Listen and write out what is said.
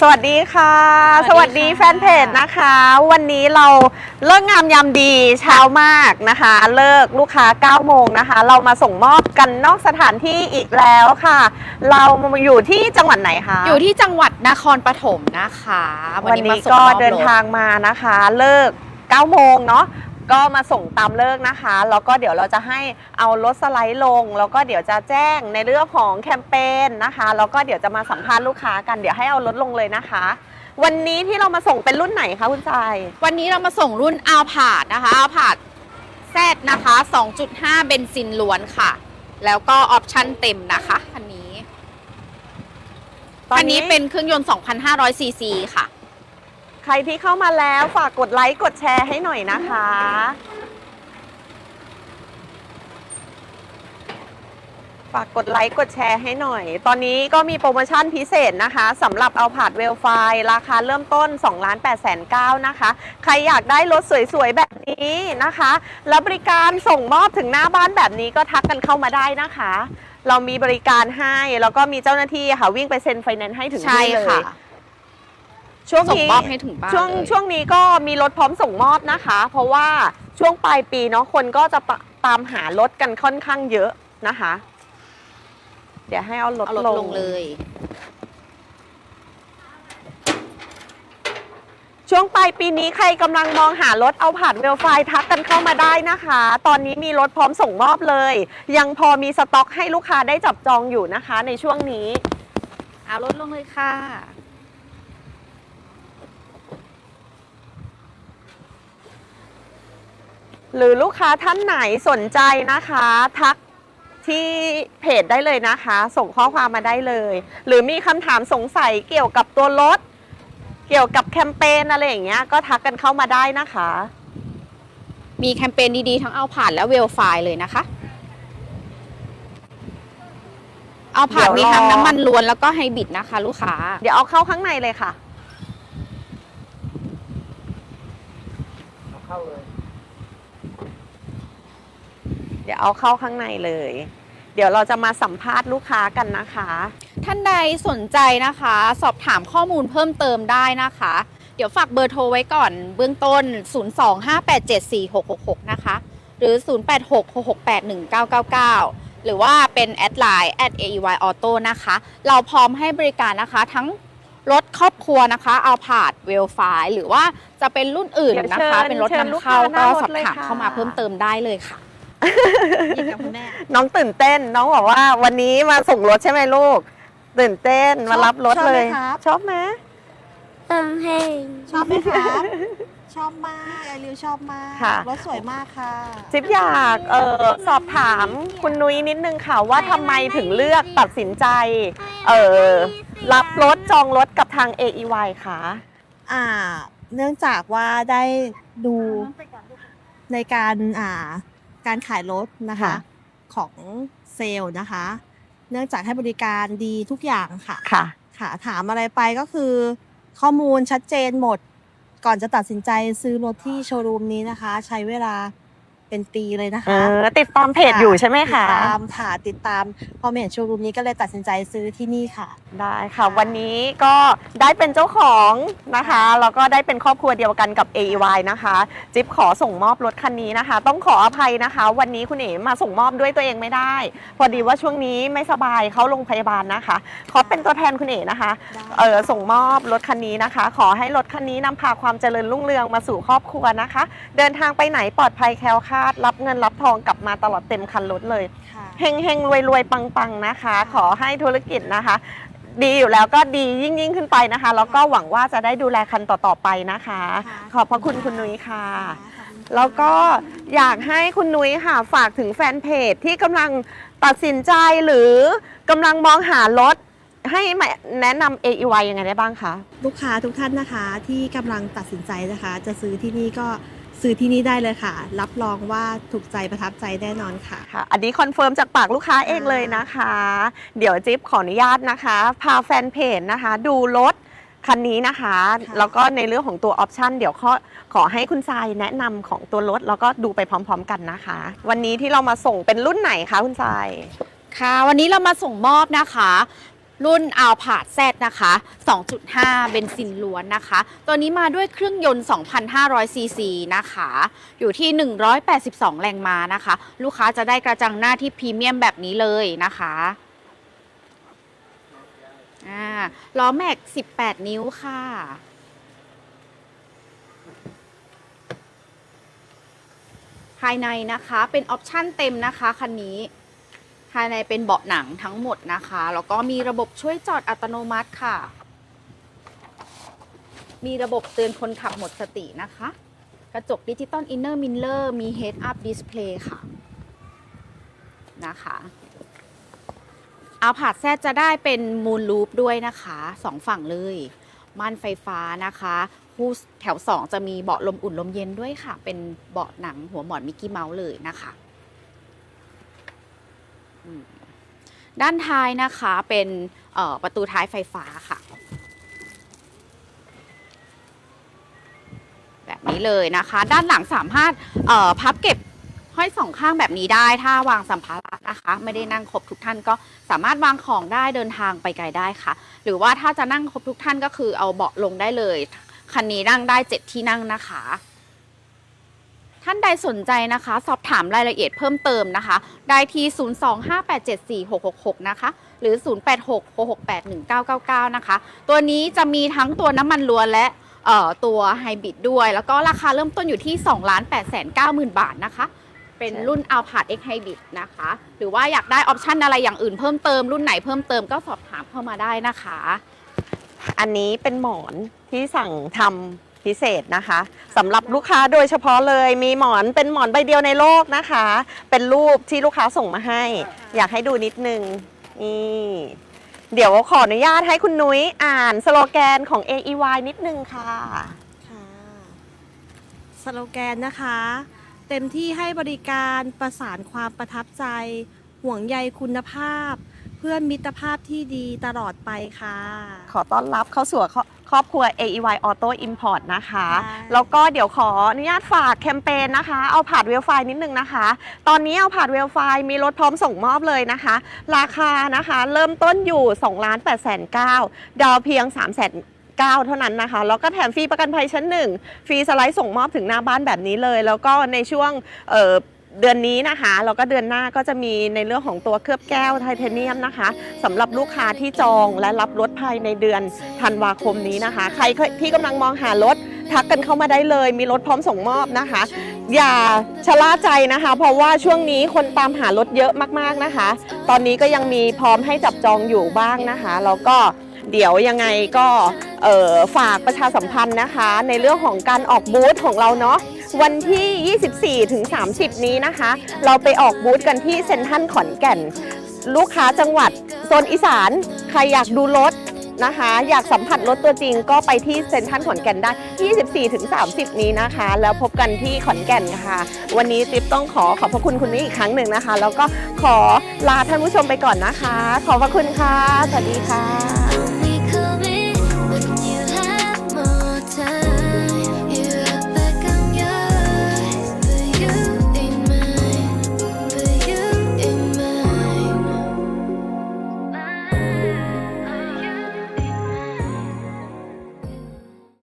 สวัสดีค่ะสสวัวัสสดีดีค่ะแฟนเพจนะคะ วันนี้เราเลิกงามยามดีเช้ามากนะคะ เลิกลูกค้า 9 โมงนะคะ เรามาส่งมอบกันนอกสถานที่อีกแล้วค่ะ เรามาอยู่ที่จังหวัดไหนคะ อยู่ที่จังหวัดนครปฐมนะคะ วันนี้มาส่งก็มอบเดินรถทางมานะคะ เลิก9โมงเนาะ ก็มาส่งตามเลิกนะคะ แล้วก็เดี๋ยวเราจะให้เอารถสไลด์ลง แล้วก็เดี๋ยวจะแจ้งในเรื่องของแคมเปญนะคะ แล้วก็เดี๋ยวจะมาสัมภาษณ์ลูกค้ากัน เดี๋ยวให้เอารถลงเลยนะคะ วันนี้ที่เรามาส่งเป็นรุ่นไหนคะคุณชายวันนี้เรามาส่งรุ่นอาผาดนะคะอาผาดแซดนะคะ 2.5 เบนซินล้วนค่ะ แล้วก็ออปชั่นเต็มนะคะคันนี้คันนี้เป็นเครื่องยนต์ 2,500ซีซีค่ะ ใครที่เข้ามาแล้วฝากกดไลค์กดแชร์ให้หน่อยนะคะ ฝากกดไลค์กดแชร์ให้หน่อย ตอนนี้ก็มีโปรโมชั่นพิเศษนะคะสำหรับเอาผาดเวลไฟราคาเริ่มต้น2ล้าน8แสน9นะคะ ใครอยากได้รถสวยๆแบบนี้นะคะ แล้วบริการส่งมอบถึงหน้าบ้านแบบนี้ก็ทักกันเข้ามาได้นะคะ เรามีบริการให้แล้วก็มีเจ้าหน้าที่ค่ะวิ่งไปเซ็นไฟแนนซ์ให้ถึงที่เลยค่ะ ช่วงส่งนี้มอบให้ถึงบ้านช่วงเลยช่วงนี้ก็มีรถพร้อมส่งมอบนะคะ เพราะว่าช่วงปลายปีเนาะคนก็จะปะตามหารถกันค่อนข้างเยอะนะคะ เดี๋ยวให้เอารถเอารถลลงงเลย ช่วงปลายปีนี้ใครกำลังมองหารถเอาผ่านเวลไฟทักกันเข้ามาได้นะคะ ตอนนี้มีรถพร้อมส่งมอบเลย ยังพอมีสต็อกให้ลูกค้าได้จับจองอยู่นะคะ ในช่วงนี้ เอารถลงเลยค่ะ หรือลูกค้าท่านไหนสนใจนะคะ ทักที่เพจได้เลยนะคะ ส่งข้อความมาได้เลย หรือมีคำถามสงสัยเกี่ยวกับตัวรถ เกี่ยวกับแคมเปญอะไรอย่างเงี้ยก็ทักกันเข้ามาได้นะคะ มีแคมเปญดีๆ ทั้งเอาผ่านและเวลไฟเลยนะคะ เอาผ่านเดี๋มียวรอ ทั้งน้ำมันล้วนแล้วก็ไฮบริดนะคะ ลูกค้า เดี๋ยวเอาเข้าข้างในเลยค่ะ เดี๋ยวเอาเข้าข้างในเลย เดี๋ยวเราจะมาสัมภาษณ์ลูกค้ากันนะคะ ท่านใดสนใจนะคะ สอบถามข้อมูลเพิ่มเติมได้นะคะ เดี๋ยวฝากเบอร์โทรไว้ก่อนเบื้องต้น 025874666 นะคะ หรือ 0866681999 หรือว่าเป็นแอดไลน์ @AEY Auto นะคะ เราพร้อมให้บริการนะคะทั้งรถครอบครัวนะคะเอาผาดเวลไฟหรือว่าจะเป็นรุ่นอื่นเดี๋ยวนะเชิคะญเป็นรถเชิญลูนำกค้าเข้าหน้าก็รถสอบเลยถามค่ะเข้ามาเพิ่มเติมได้เลยค่ะ ยินดีกับคุณแม่ น้องตื่นเต้น น้องบอกว่าวันนี้มาส่งรถใช่ไหมลูก ตื่นเต้นมารับรถชอบเลไหมยครับชอบไหมต้องให้ชอบไหมครับชอบมากไอริวชอบมากค่ะ รถสวยมากค่ะ จิ๊บอยากเออสอบถามคุณนุ้ยนิดนึงค่ะว่าทำไมถึงเลือกตัดสินใจ เออรับรถจองรถกับทาง AEY ค่ะ อ่า เนื่องจากว่าได้ดูในการอ่า การขายรถนะคะค่ะของเซลล์นะคะ เนื่องจากให้บริการดีทุกอย่างค่ะค่ะ ค่ะ ถามอะไรไปก็คือ ข้อมูลชัดเจนหมด ก่อนจะตัดสินใจซื้อรถที่โชว์รูมนี้นะคะ ใช้เวลา เป็นปีเลยนะเอคะอติดตามเพจอยู่ใช่ไหมคะ ติดตามค่ะติดตามพอมาเห็นโชว์รูมนี้ก็เลยตัดสินใจซื้อที่นี่ค่ะ ได้ค่ะวันนี้ก็ได้เป็นเจ้าของนะคะแล้วก็ได้เป็นครอบครัวเดียวกันกับ AEY นะคะ จิ๊บขอส่งมอบรถคันนี้นะคะ ต้องขออภัยนะคะ วันนี้คุณเอ๋มาส่งมอบด้วยตัวเองไม่ได้ พอดีว่าช่วงนี้ไม่สบายเข้าโรงพยาบาลนะคะ ขอเป็นตัวแทนคุณเอ๋นะคะได้เออส่งมอบรถคันนี้นะคะ ขอให้รถคันนี้นำพาความเจริญรุ่งเรืองมาสู่ครอบครัวนะคะ เดินทางไปไหนปลอดภัยแคล้วคลาดรับเงินรับทองกลับมาตลอดเต็มคันรถเลยค่ะเฮงเฮงรวยรวยปังปังนะคะ ขอให้ธุรกิจนะคะ ดีอยู่แล้วก็ดียิ่งยิ่งขึ้นไปนะคะ แล้วก็หวังว่าจะได้ดูแลคันต่อๆไปนะคะค่ะขอบพระคุณคุณนุ้ยค่ะขอบคุณค่ะแล้วก็อยากให้คุณนุ้ยค่ะฝากถึงแฟนเพจที่กำลังตัดสินใจหรือกำลังมองหารถให้มาแนะนำ AEY ยังไงได้บ้างคะ ลูกค้าทุกท่านนะคะที่กำลังตัดสินใจนะคะ จะซื้อที่นี่ก็ ซื้อที่นี่ได้เลยค่ะ รับรองว่าถูกใจประทับใจแน่นอนค่ะ ค่ะ อันนี้คอนเฟิร์มจากปากลูกค้าเองเลยนะคะ เดี๋ยวจิ๊บขออนุญาตนะคะ พาแฟนเพจนะคะ ดูรถคันนี้นะคะค่ะแล้วก็ในเรื่องของตัวออปชันเดี๋ยวขอขอให้คุณทรายแนะนำของตัวรถแล้วก็ดูไปพร้อมๆกันนะคะ วันนี้ที่เรามาส่งเป็นรุ่นไหนคะคุณทราย ค่ะ วันนี้เรามาส่งมอบนะคะ รุ่น a l p a r d Z นะคะ 2.5 เบนซินล้วนนะคะ ตัวนี้มาด้วยเครื่องยนต์ 2,500 ซีซีนะคะ อยู่ที่ 182 แรงม้านะคะ ลูกค้าจะได้กระจังหน้าที่พรีเมียมแบบนี้เลยนะคะล้อแม็ก 18 นิ้วค่ะ ภายในนะคะ เป็นออปชั่นเต็มนะคะ คันนี้ ภายในเป็นเบาะหนังทั้งหมดนะคะ แล้วก็มีระบบช่วยจอดอัตโนมัติค่ะ มีระบบเตือนคนขับหมดสตินะคะ กระจกดิจิตอลอินเนอร์มิเลอร์มี Head Up Display ค่ะ นะคะเอาผาดแซดจะได้เป็นมูลลูปด้วยนะคะสองฝั่งเลยม่านไฟฟ้านะคะผู้แถว 2 จะมีเบาะลมอุ่นลมเย็นด้วยค่ะ เป็นเบาะหนังหัวหมอนมิกกี้เมาส์เลยนะคะ ด้านท้ายนะคะเป็นประตูท้ายไฟฟ้าค่ะ แบบนี้เลยนะคะ ด้านหลังสามารถพับเก็บห้อยสองข้างแบบนี้ได้ถ้าวางสัมภาระนะคะ ไม่ได้นั่งครบทุกท่านก็สามารถวางของได้เดินทางไปไกลได้ค่ะ หรือว่าถ้าจะนั่งครบทุกท่านก็คือเอาเบาะลงได้เลย คันนี้นั่งได้เจ็ดที่นั่งนะคะ ท่านใดสนใจนะคะ สอบถามรายละเอียดเพิ่มเติมนะคะ ได้ที่ 025874666 นะคะ หรือ 0866681999 นะคะ ตัวนี้จะมีทั้งตัวน้ำมันล้วนและเอ่อตัวไฮบริดด้วย แล้วก็ราคาเริ่มต้นอยู่ที่ 2 8 9 0 0 0 0 บาทนะคะเป็นรุ่น a l p a r d X Hybrid นะคะ หรือว่าอยากได้ออปชันอะไรอย่างอื่นเพิ่มเติมรุ่นไหนเพิ่มเติมก็สอบถามเข้ามาได้นะคะ อันนี้เป็นหมอนที่สั่งทำ พิเศษนะคะสำหรับลูกค้าโดยเฉพาะเลยมีหมอนเป็นหมอนใบเดียวในโลกนะคะ เป็นรูปที่ลูกค้าส่งมาให้ อยากให้ดูนิดนึงนี่เดี๋ยวขออนุญาตให้คุณนุ้ยอ่านสโลแกนของ AEY นิดนึงค่ะค่ะสโลแกนนะคะ เต็มที่ให้บริการประสานความประทับใจ ห่วงใยคุณภาพเพื่อนมิตรภาพที่ดีตลอดไปค่ะ ขอต้อนรับเข้าสู่ครอบครอบครัว AEY Auto Import นะคะค่ะแล้วก็เดี๋ยวขออนุญาตฝากแคมเปญนะคะ เอาผาดเวลไฟนิดนึงนะคะ ตอนนี้เอาผาดเวลไฟมีรถพร้อมส่งมอบเลยนะคะ ราคานะคะ เริ่มต้นอยู่2ล้าน8แสน9ดาวเพียง3แสน9เท่านั้นนะคะ แล้วก็แถมฟรีประกันภัยชั้นหนึ่งฟรีสไลด์ส่งมอบถึงหน้าบ้านแบบนี้เลย แล้วก็ในช่วงเอ่อ เดือนนี้นะคะแล้วก็เดือนหน้าก็จะมีในเรื่องของตัวเคลือบแก้วไทเทเนียมนะคะสำหรับลูกค้าที่จองและรับรถภายในเดือนธันวาคมนี้นะคะ ใครที่กำลังมองหารถทักกันเข้ามาได้เลย มีรถพร้อมส่งมอบนะคะ อย่าชะล่าใจนะคะ เพราะว่าช่วงนี้คนตามหารถเยอะมากๆนะคะ ตอนนี้ก็ยังมีพร้อมให้จับจองอยู่บ้างนะคะแล้วก็ เดี๋ยวยังไงก็ฝากประชาสัมพันธ์นะคะ ในเรื่องของการออกบูธของเราเนาะวันที่ 24 ถึง 30 นี้นะคะ เราไปออกบูธกันที่เซ็นทรัลขอนแก่น ลูกค้าจังหวัดโซนอีสาน ใครอยากดูรถนะคะ อยากสัมผัสรถตัวจริงก็ไปที่เซ็นทรัลขอนแก่นได้ 24 ถึง 30 นี้นะคะ แล้วพบกันที่ขอนแก่นค่ะ วันนี้ติ๊บต้องขอขอบพระคุณคุณนี่อีกครั้งหนึ่งนะคะ แล้วก็ขอลาท่านผู้ชมไปก่อนนะคะ ขอบพระคุณค่ะ สวัสดีค่ะ